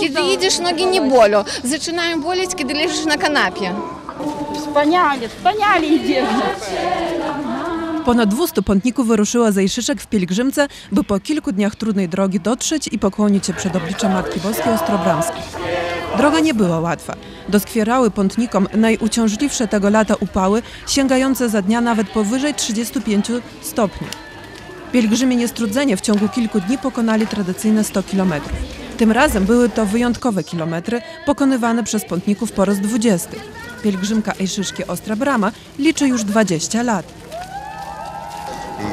Kiedy idziesz, nogi nie bolą. Zaczynają boleć, kiedy leżysz na kanapie. Wspaniale, wspaniale idziemy. Ponad 200 pątników wyruszyło z Ejszyszek w pielgrzymce, by po kilku dniach trudnej drogi dotrzeć i pokłonić się przed obliczem Matki Boskiej Ostrobramskiej. Droga nie była łatwa. Doskwierały pątnikom najuciążliwsze tego lata upały, sięgające za dnia nawet powyżej 35 stopni. Pielgrzymi niestrudzenie w ciągu kilku dni pokonali tradycyjne 100 kilometrów. Tym razem były to wyjątkowe kilometry, pokonywane przez pątników po raz 20. Pielgrzymka Ejszyszkie Ostra Brama liczy już 20 lat.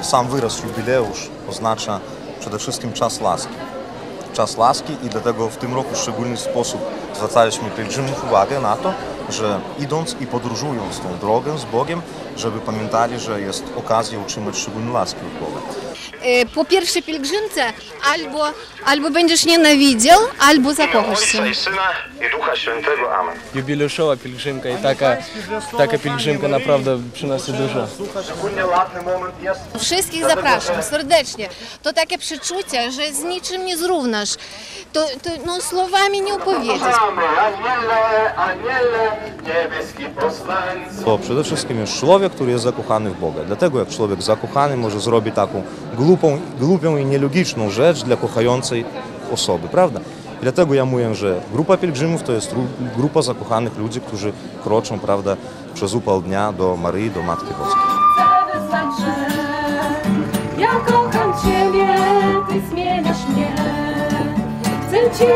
I sam wyraz jubileusz oznacza przede wszystkim czas łaski. Czas łaski i dlatego w tym roku w szczególny sposób zwracaliśmy pielgrzymów uwagę na to, że idąc i podróżując tą drogę z Bogiem, żeby pamiętali, że jest okazja otrzymać szczególne łaski od Boga. E, Po pierwszej pielgrzymce albo, albo będziesz nienawidział, albo zakochasz się. I Syna i Ducha Świętego. Amen. jubileuszowa pielgrzymka i taka, taka pielgrzymka naprawdę przynosi dużo. Szczególnie ładny moment jest Wszystkich zapraszam serdecznie. To takie przeczucie, że z niczym nie zrównasz. To, to no, słowami nie opowiedzieć. Aniele, aniele, niebieski posłańcu. To przede wszystkim jest człowiek, który jest zakochany w Boga. Dlatego jak człowiek zakochany może zrobić taką głupą, głupią i nielogiczną rzecz dla kochającej osoby, prawda? I dlatego ja mówię, że grupa pielgrzymów to jest ru- grupa zakochanych ludzi, którzy kroczą, prawda, przez upał dnia do Maryi, do Matki Boskiej. Mi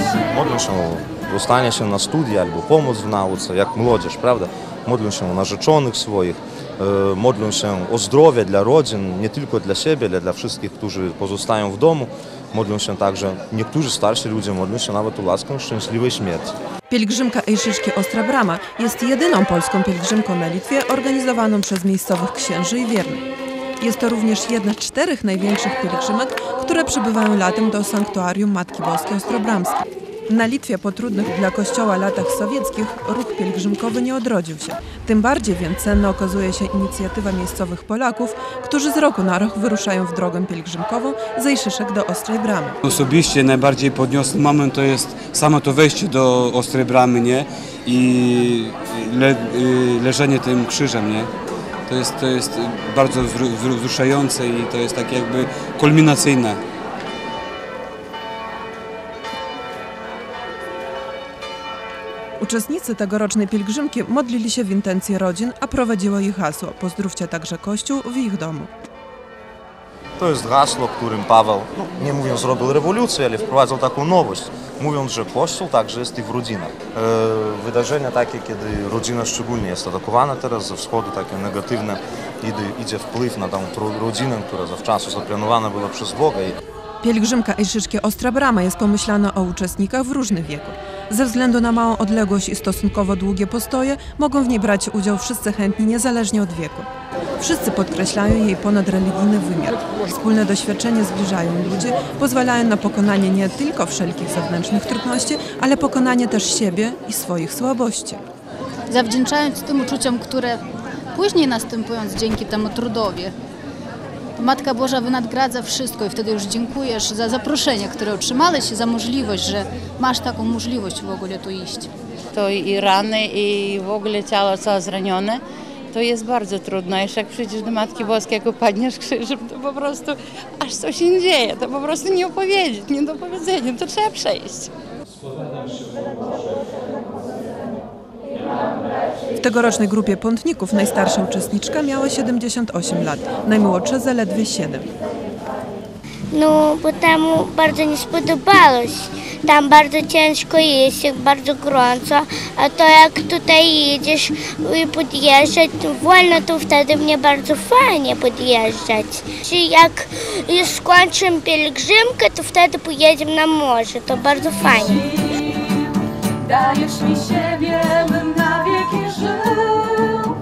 się. Modlą się o dostanie się na studia albo pomoc w nauce, jak młodzież, prawda? Modlą się o narzeczonych swoich, e, modlą się o zdrowie dla rodzin, nie tylko dla siebie, ale dla wszystkich, którzy pozostają w domu. Modlą się także, niektórzy starsi ludzie modlą się nawet o łaskę szczęśliwej śmierci. Pielgrzymka Ejszyszkie Ostra Brama jest jedyną polską pielgrzymką na Litwie organizowaną przez miejscowych księży i wiernych. Jest to również jedna z czterech największych pielgrzymek, które przybywają latem do sanktuarium Matki Boskiej Ostrobramskiej. Na Litwie po trudnych dla Kościoła latach sowieckich ruch pielgrzymkowy nie odrodził się. Tym bardziej więc cenna okazuje się inicjatywa miejscowych Polaków, którzy z roku na rok wyruszają w drogę pielgrzymkową z Ejszyszek do Ostrej Bramy. Osobiście najbardziej podniosły moment to jest samo to wejście do Ostrej Bramy, nie? I le, y, leżenie tym krzyżem, nie? To jest, to jest bardzo wzru- wzru- wzruszające i to jest takie jakby kulminacyjne. Uczestnicy tegorocznej pielgrzymki modlili się w intencji rodzin, a prowadziło ich hasło Pozdrówcie także Kościół w ich domu. To jest hasło, którym Paweł, no, nie mówiąc zrobił rewolucję, ale wprowadzał taką nowość, mówiąc, że Kościół także jest i w rodzinach. E, wydarzenia takie, kiedy rodzina szczególnie jest atakowana teraz ze wschodu, takie negatywne, idzie, wpływ na tą rodzinę, która zawczasu zaplanowana była przez Boga. Pielgrzymka Ejszyszkie Ostra Brama jest pomyślana o uczestnikach w różnych wieku. Ze względu na małą odległość i stosunkowo długie postoje mogą w niej brać udział wszyscy chętni niezależnie od wieku. Wszyscy podkreślają jej ponadreligijny wymiar. Wspólne doświadczenie zbliżają ludzi, pozwalają na pokonanie nie tylko wszelkich zewnętrznych trudności, ale pokonanie też siebie i swoich słabości. Zawdzięczając tym uczuciom, które później następują dzięki temu trudowi, Matka Boża wynagradza wszystko i wtedy już dziękujesz za zaproszenie, które otrzymałeś za możliwość, że masz taką możliwość w ogóle tu iść. to i rany, i w ogóle ciało całe zranione, to jest bardzo trudno. Jeszcze jak przyjdziesz do Matki Boskiej, jak upadniesz krzyżem, to po prostu aż coś się dzieje. To po prostu nie opowiedzieć, nie do powiedzenia, to trzeba przejść. W tegorocznej grupie pątników najstarsza uczestniczka miała 78 lat, najmłodsza zaledwie 7. No, bo temu bardzo nie spodobałeś. Tam bardzo ciężko jest, bardzo gorąco, a to jak tutaj jedziesz i podjeżdżać wolno, to wtedy mnie bardzo fajnie podjeżdżać. Czy jak już skończymy pielgrzymkę, to wtedy pojedziemy na morze, to bardzo fajnie. Dajesz mi siebie, bym na região.